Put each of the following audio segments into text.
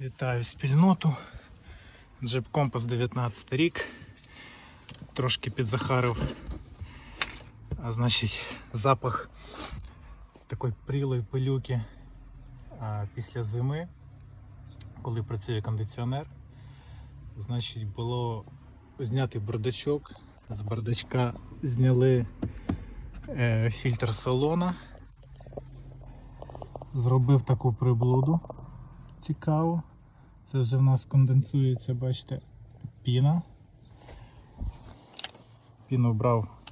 Вітаю спільноту. Джип Компас 19 рік. Трошки підзахарив. А значить, запах такої прілої пилюки а, після зими, коли працює кондиціонер. Значить, було зняти бардачок. З бардачка зняли е, фільтр салона. Зробив таку приблуду цікаву. Це вже в нас конденсується, бачите, піна. Піну брав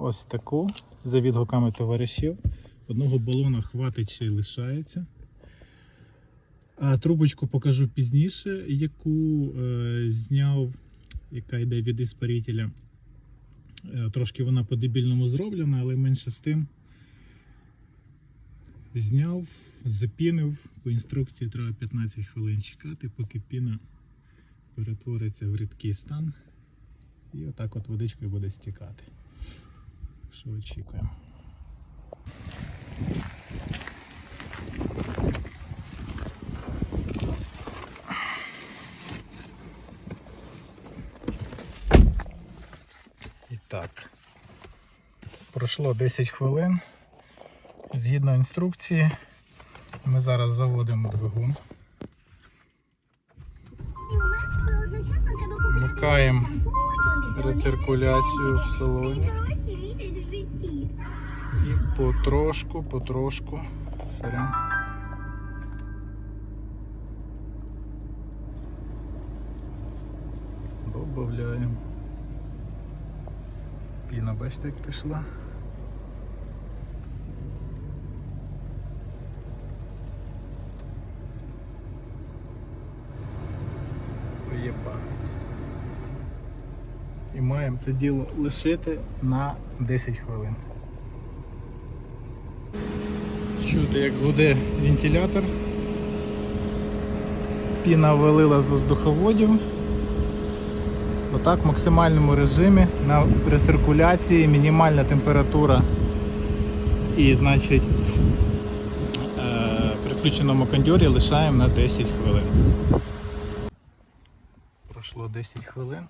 ось таку за відгуками товаришів. Одного балона хватить ще й лишається. А трубочку покажу пізніше, яку е, зняв, яка йде від іспарителя. Е, трошки вона по-дебільному зроблена, але менше з тим. Зняв, запінив. По інструкції треба 15 хвилин чекати, поки піна перетвориться в рідкий стан. І отак от водичкою буде стікати. Що очікуємо. І так. Пройшло 10 хвилин. Згідно інструкції, ми зараз заводимо двигун. Вмикаємо рециркуляцію в салоні. І потрошку, потрошку. Сорян. Добавляємо. Піна, бачите, як пішла. Приєбать. І маємо це діло лишити на 10 хвилин. Чути, як гуде вентилятор. Піна вилила з воздуховодів. Отак в максимальному режимі на рециркуляції мінімальна температура і значить е, при включеному кондьорі лишаємо на 10 хвилин. Пройшло 10 хвилин.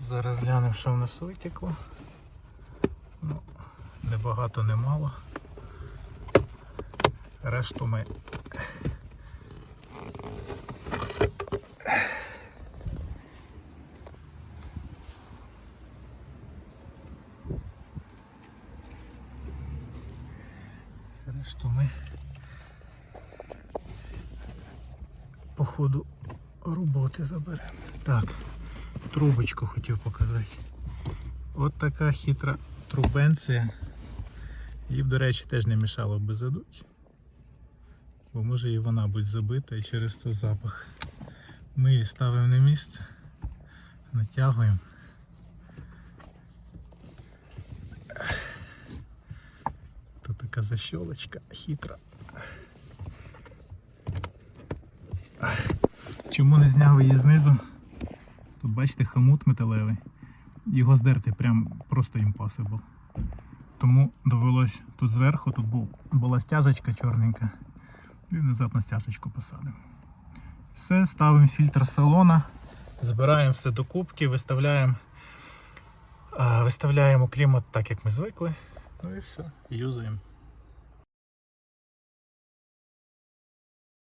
Зараз глянемо, що в нас витекло. Ну, не багато, не мало. Решту ми Решту ми по ходу роботи заберемо. Так, трубочку хотів показати. От така хитра трубенція. Її, б, до речі, теж не мішало би задуть. Бо може і вона будь забита і через то запах. Ми її ставимо на місце, натягуємо. Тут така защолочка хитра. Чому не зняв її знизу? Тут бачите хомут металевий. Його здерти прям просто impossible. Тому довелось тут зверху, тут був, була стяжечка чорненька. І назад на стяжечку посадимо. Все, ставимо фільтр салона, збираємо все до кубки, виставляємо, виставляємо клімат так, як ми звикли. Ну і все, юзаємо.